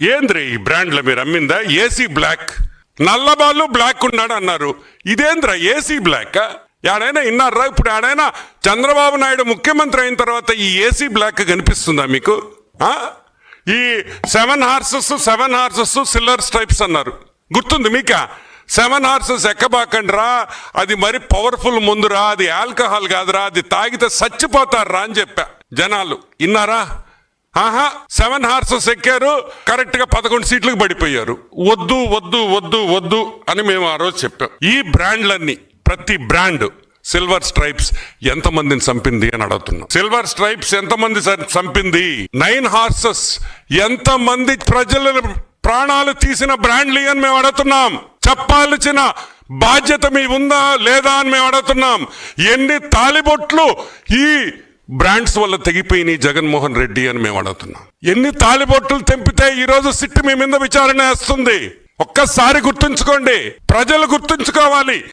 ఏంద్రి ఈ బ్రాండ్ల మీరు అమ్మిందా? AC block. నల్లబాళ్ళు బ్లాక్ ఉన్నాడు అన్నారు. ఇదేంద్రా ఏసీ బ్లాక్? ఆడైనా ఇన్నారా? ఇప్పుడు ఆడైనా చంద్రబాబు నాయుడు ముఖ్యమంత్రి అయిన తర్వాత ఈ ఏసీ బ్లాక్ కనిపిస్తుందా మీకు? ఈ seven horses seven horses silver stripes అన్నారు. గుర్తుంది మీకా? Seven horses ఎక్కబాకండ్రా? అది మరి పవర్ఫుల్ ముందురా? అది ఆల్కహాల్ కాదురా? అది తాగితే చచ్చిపోతారా అని చెప్పా జనాలు. ఇన్నారా? ఆహా సెవెన్ హార్సెస్ ఎక్కారు కరెక్ట్గా పదకొండు సీట్లకు పడిపోయారు. వద్దు వద్దు వద్దు వద్దు అని మేము ఆ రోజు చెప్పాం. ఈ బ్రాండ్లన్నీ ప్రతి బ్రాండ్ సిల్వర్ స్ట్రైప్స్ ఎంత మందిని చంపింది అని అడుగుతున్నాం. సిల్వర్ స్ట్రైప్స్ ఎంత మంది స- చంపింది? నైన్ హార్సెస్ ఎంత మంది ప్రజల ప్రాణాలు తీసిన బ్రాండ్లు అని మేము అడుగుతున్నాం. చెప్పాల్సిన బాధ్యత మీ ఉందా లేదా అని మేము అడుగుతున్నాం. ఎన్ని తాలిబొట్లు ఈ బ్రాండ్స్ వల్ల తెగిపోయినాయి జగన్మోహన్ రెడ్డి అని మేము అడుగుతున్నాం. ఎన్ని తాలిబొట్టులు తెంపితే ఈరోజు సిట్టు మీ మీద విచారణ వేస్తుంది? ఒక్కసారి గుర్తుంచుకోండి. ప్రజలు గుర్తుంచుకోవాలి.